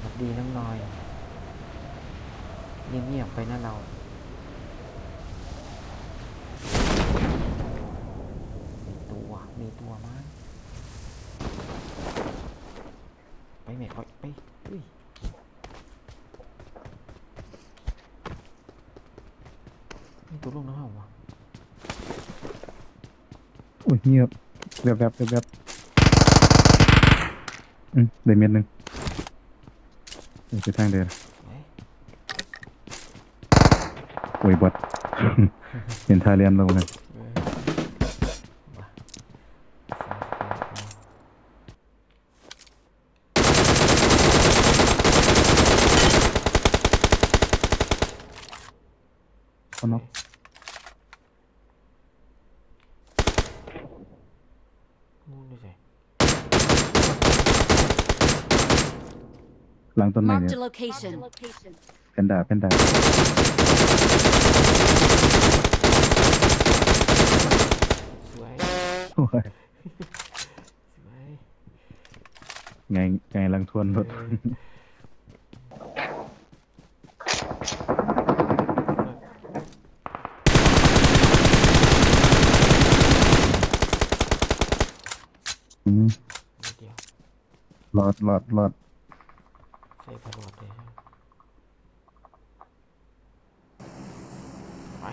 สวัสดีน้องนอย เงียบๆไปนะเรา มีตัว มีตัวมั้ยไปแม่ไปไปอุ้ยมีตัวลงน้ำหรอวะอุ้ยเงียบแวบแวบแวบแวบอืมได้เม็ดหนึ่ง เดี๋ยวไปทางเดินเฮ้ยโอ้ยบอด เห็นท่าเรียนเราเลยเออว่ะสามสิบแปดเอาเขาน็อก นู่นด้วยสิ หลังต้นไม้ Marked เนี่ย a location. แพนด้าแพนด้าสวยโอ้ยสวยไงไงลังทวนรถเอออืมนิดเดียว หลอดหลอดหลอดใช้พาโหลดเลยไป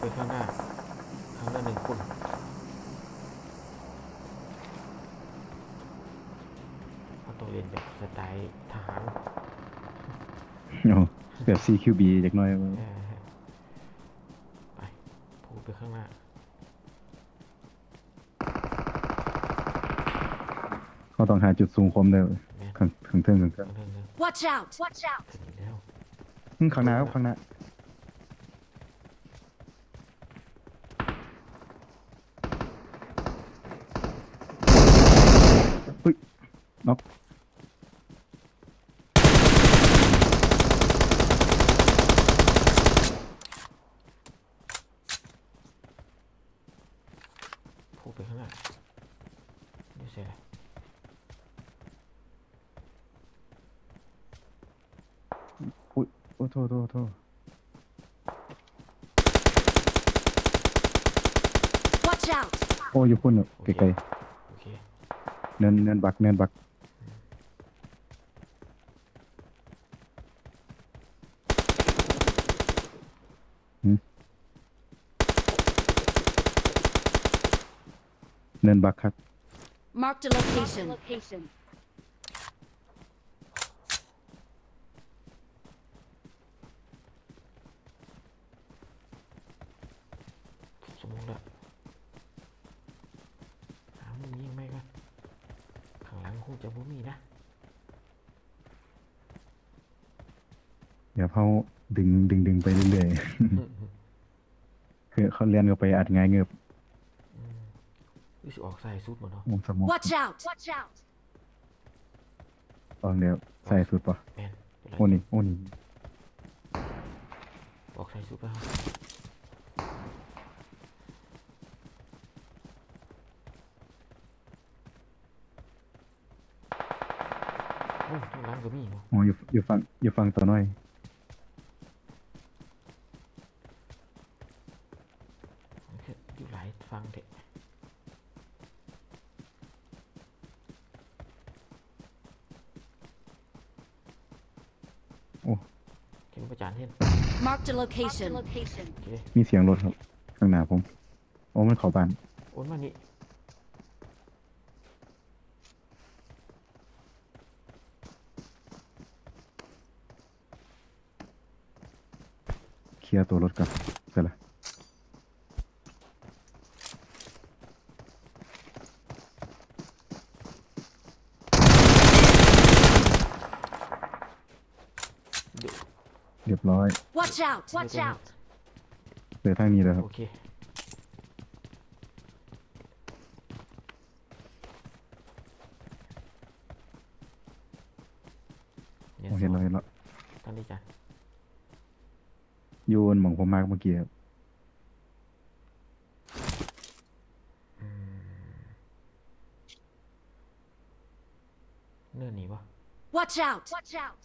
ไปข้างหน้าข้างหน้าหนึ่งคนเราต้องเรียนแบบสไตล์ทหารโอ้แบบ CQB จากหน้อยเออไปพูดไปข้างหน้าเขาต้องหาจุดสูงคมเด้อแม่น ข้างข้างเทิงข้างเทิข้างงหน้าหนึ่ง Watch out! Watch out! ถึงแล้วอืมข้างหน้าครับข้างหน้าอุ้ยน็อกพูดไปข้างหน้าเดี๋ยวเสียอะไรอุ้ย โอ้โทษโทษโทษ Watch out! โอ้อยู่พุ่นอะโอไกเคลโอเคๆเนินเนินบักเนินบัก เนินบักครับ Marked a location. location. สมมติละหามุมยิงไหมกันข้างหลังคงจะบ่มีนะเดี๋ยวเขาดึงดึงดึงไปเรื่อยๆคือเขาเรียนกันไปอัดง่ายเงือบรู้สึกออกใส่สุดหมดเนาะมุมสมอง Watch out! Watch out! ตอนเดียวใส่สุดปะแมนเป็นไรโอ้นี่โอ้นี่ออกใส่สุดไปค โอ้ข้างหลังก็มีเนาะอ๋ออยู่อยู่ฟังอยู่ฟังตัวน้อย มันคืออยู่หลายฟังเด็กโอ้เห็นประจานเห็น Marked a location. โอเคมีเสียงรถครับ ข้างหน้าผม โอ้มันเข้าบ้าน โอนมานี่ เคลียร์ตัวรถก่อนเสร็จละเดี๋ยวเรียบร้อย Watch out! Watch เดี๋ยว out! เหลือทางนี้แล้วครับ โอเคเดี๋ยวโอ้เห็นแล้วเห็นแล้วตอนนี้จ้ะ โยนหมองผมมากเมื่อกี้ครับเนื่อนหนีวะ Watch out! Watch out!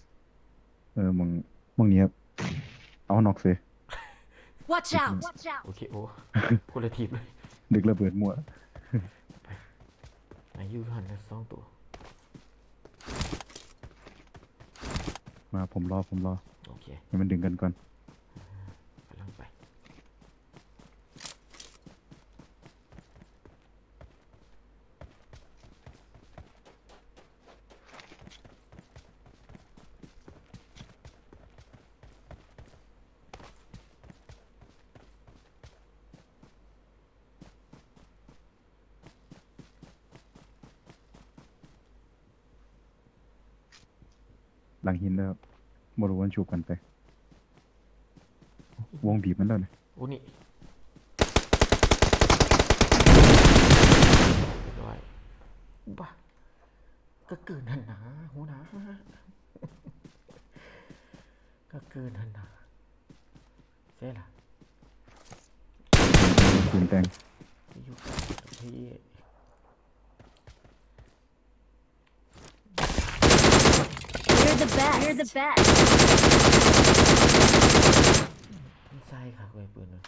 เออมึงมึงนี้ครับเอานอกเสีย Watch out! Watch out! โอเคโอ้ คนละทีมเลยดึกระเบิดมั่วอายุหันละสองตัว มาผมรอผมรอโอเคให้มันดึงกันก่อน หลังหินแล้วบรู้วันชูกันไป วงบีบมันแล้วนะโอ้นี่เรียบร้อยบ้าก็เกินหันหนาหูหนาก็เกินหันหนาเสียล่ะปืนแดง best. You're the best. ใช่ครับเว้ยปืนมัน